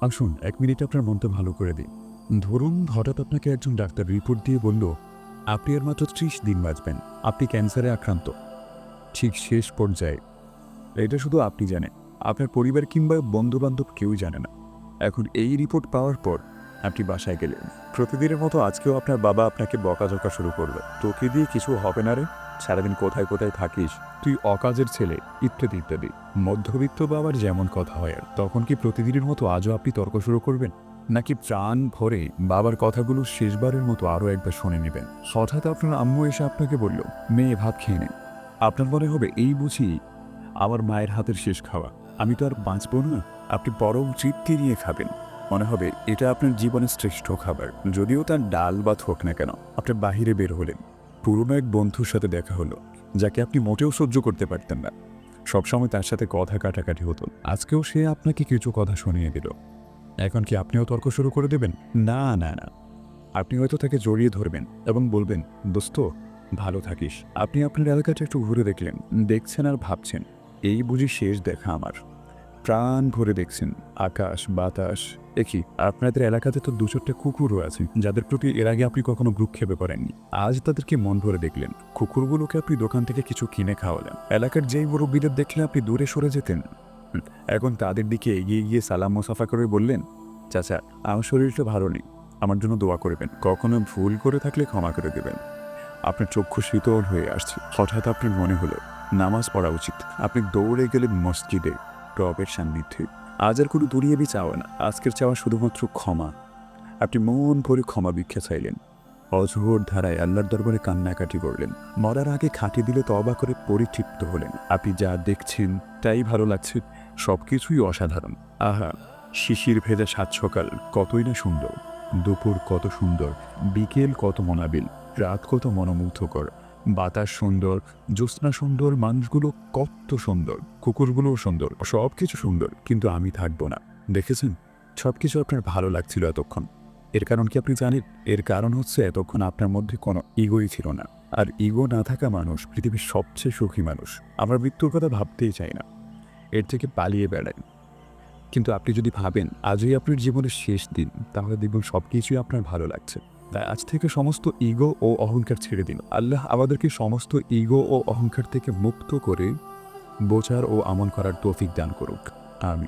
আসুন এক মিনিট আপনার মনটা ভালো করে দিন। ধরুন, হঠাৎ আপনাকে একজন ডাক্তার রিপোর্ট দিয়ে বলল, আপনি আর মাত্র ত্রিশ দিন বাঁচবেন। আপনি ক্যান্সারে আক্রান্ত। ঠিক শেষ পর্যায়ে। এটা শুধু আপনি জানেন। আপনার পরিবার কিংবা বন্ধুবান্ধব কেউ জানে না। এখন এই রিপোর্ট পাওয়ার পর আপনি বাসায় গেলেন। প্রতিদিনের মতো আজকেও আপনার বাবা আপনাকে বকাঝকা শুরু করবে। তোকে দিয়ে কিছু হবে না রে। সারাদিন কোথায় কোথায় থাকিস? তুই অকাজের ছেলে, ইত্যাদি ইত্যাদি। মধ্যবিত্ত বাবার যেমন কথা হয় তখন কি প্রতিদিনের মতো আজও আপনি তর্ক শুরু করবেন? নাকি প্রাণ ভরে বাবার কথাগুলো শেষবারের মতো আরও একবার শুনে নেবেন? হঠাৎ আপনার আম্মু এসে আপনাকে বলল, মেয়ে, ভাত খেয়ে নেন আপনার মনে হবে, এই বুঝি আমার মায়ের হাতের শেষ খাওয়া। আমি তো আর বাঁচব না। আপনি পরম তৃপ্তি নিয়ে খাবেন। মনে হবে, এটা আপনার জীবনের শ্রেষ্ঠ খাবার। যদিও তার ডাল বা থোক না কেন, আপনি বাহিরে বের হলেন। পুরনো এক বন্ধুর সাথে দেখা হলো, যাকে আপনি মোটেও সহ্য করতে পারতেন না। সবসময় তার সাথে কথা কাটাকাটি হতো। আজকেও সে আপনাকে কিছু কথা শুনিয়ে দিল। এখন কি আপনিও তর্ক শুরু করে দেবেন? না না না। আপনি হয়তো তাকে জড়িয়ে ধরবেন এবং বলবেন, দোস্ত, ভালো থাকিস। আপনি আপনার এলাকাটা একটু ঘুরে দেখলেন। দেখছেন আর ভাবছেন। এই বুঝি শেষ দেখা আমার। প্রাণ ভরে দেখছেন। আকাশ, বাতাস একই আপনাদের এলাকাতে তো দু চারটে কুকুরও আছে, যাদের প্রতি এর আগে আপনি কখনো ভ্রুক্ষেপে করেননি। আজ তাদেরকে মন ভরে দেখলেন। কুকুরগুলোকে আপনি দোকান থেকে কিছু কিনে খাওয়ালেন। এলাকার যেই মুরব্বীদের দেখলে আপনি দূরে সরে যেতেন। এখন তাদের দিকে এগিয়ে গিয়ে সালাম মোসাফা করে বললেন, চাচা, আমার শরীরটা ভালো নেই। আমার জন্য দোয়া করবেন। কখনো ভুল করে থাকলে ক্ষমা করে দেবেন। আপনার চক্ষু শীতল হয়ে আসছে। হঠাৎ আপনার মনে হলো, নামাজ পড়া উচিত। আপনি দৌড়ে গেলেন মসজিদে রবের সান্নিধ্যে। আজ আর কোনো দুনিয়াবি চাওয়া না, আজকের চাওয়া শুধুমাত্র ক্ষমা। আপনি মন ভরে ক্ষমা ভিক্ষা চাইলেন। অজহর ধারায় আল্লাহর দরবারে কান্নাকাটি করলেন। মরার আগে খাটি দিলে তবা করে পরিতৃপ্ত হলেন। আপনি যা দেখছেন, তাই ভালো লাগছে সব কিছুই অসাধারণ। আহা, শিশির ভেজা সাত সকাল, কতই না সুন্দর। দুপুর কত সুন্দর, বিকেল কত মনাবিল, রাত কত মনোমুগ্ধকর। বাতাস সুন্দর, জ্যোৎস্না সুন্দর, মানুষগুলো কত সুন্দর, কুকুরগুলোও সুন্দর সব কিছু সুন্দর, কিন্তু আমি থাকব না। দেখেছেন? সব কিছু আপনার ভালো লাগছিল এতক্ষণ। এর কারণ কি আপনি জানেন? এর কারণ হচ্ছে এতক্ষণ আপনার মধ্যে কোনো ইগোই ছিল না। আর ইগো না থাকা মানুষ পৃথিবীর সবচেয়ে সুখী মানুষ। আমরা মৃত্যুর কথা ভাবতেই চাই না। এর থেকে পালিয়ে বেড়াই। কিন্তু আপনি যদি ভাবেন, আজই আপনার জীবনের শেষ দিন, তাহলে দেখবেন সব কিছুই আপনার ভালো লাগছে। তাই আজ থেকে সমস্ত ইগো ও অহংকার ছেড়ে দিন। আল্লাহ আমাদেরকে সমস্ত ইগো ও অহংকার থেকে মুক্ত করে, বোঝার ও আমল করার তৌফিক দান করুক। আমি